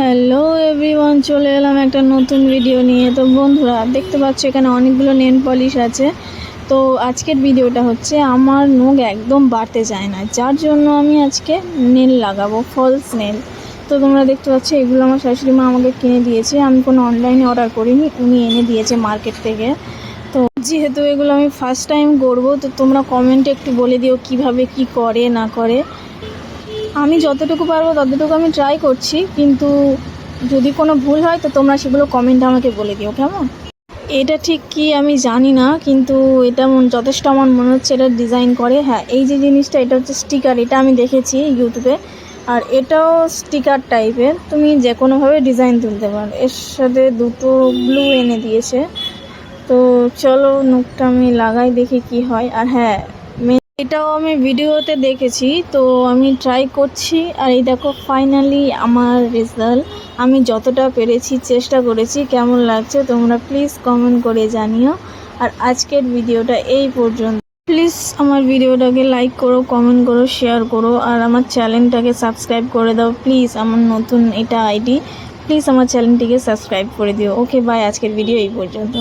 Hello everyone চলে এলাম একটা নতুন ভিডিও নিয়ে। তো বন্ধুরা, দেখতে পাচ্ছ এখানে অনেকগুলো নেল পলিশ আছে। তো আজকের ভিডিওটা হচ্ছে, আমার নখ একদম বাড়তে চায় না। যার জন্য আমি আজকে নেল লাগাবো ফলস নেল তো তোমরা দেখতে পাচ্ছ, এগুলো আমার শাশুড়ি মা আমাকে কিনে দিয়েছে। আমি কোনো অনলাইনে অর্ডার করিনি, উনি এনে দিয়েছে মার্কেট থেকে। তো যেহেতু এগুলো আমি ফার্স্ট টাইম করব তো তোমরা কমেন্টে একটু বলে দিও কীভাবে কি করে, না করে। আমি যতটুকু পারব ততটুকু আমি ট্রাই করছি, কিন্তু যদি কোনো ভুল হয় তো তোমরা সেগুলো কমেন্টে আমাকে বলে দিও, কেমন? এটা ঠিক কি আমি জানি না, কিন্তু এটা যথেষ্ট আমার মনে হচ্ছে এটা ডিজাইন করে। হ্যাঁ এই যে জিনিসটা, এটা হচ্ছে স্টিকার এটা আমি দেখেছি ইউটিউবে আর এটাও স্টিকার টাইপের তুমি যে কোনোভাবে ডিজাইন তুলতে পারো। এর সাথে দুটো ব্লু এনে দিয়েছে। তো চলো, নোকটা আমি লাগাই, দেখি কি হয়। আর হ্যাঁ এটাও আমি ভিডিওতে দেখেছি, তো আমি ট্রাই করছি। আর এই দেখো ফাইনালি আমার রেজাল্ট আমি যতটা পেরেছি, চেষ্টা করেছি, কেমন লাগছে তোমরা প্লিজ কমেন্ট করে জানিও। আর আজকের ভিডিওটা এই পর্যন্ত। প্লিজ আমার ভিডিওটাকে লাইক করো কমেন্ট করো শেয়ার করো, আর আমার চ্যানেলটাকে সাবস্ক্রাইব করে দাও। প্লিজ আমার নতুন এটা আইডি প্লিজ আমার চ্যানেলটিকে সাবস্ক্রাইব করে দিও। ওকে বাই আজকের ভিডিও এই পর্যন্ত।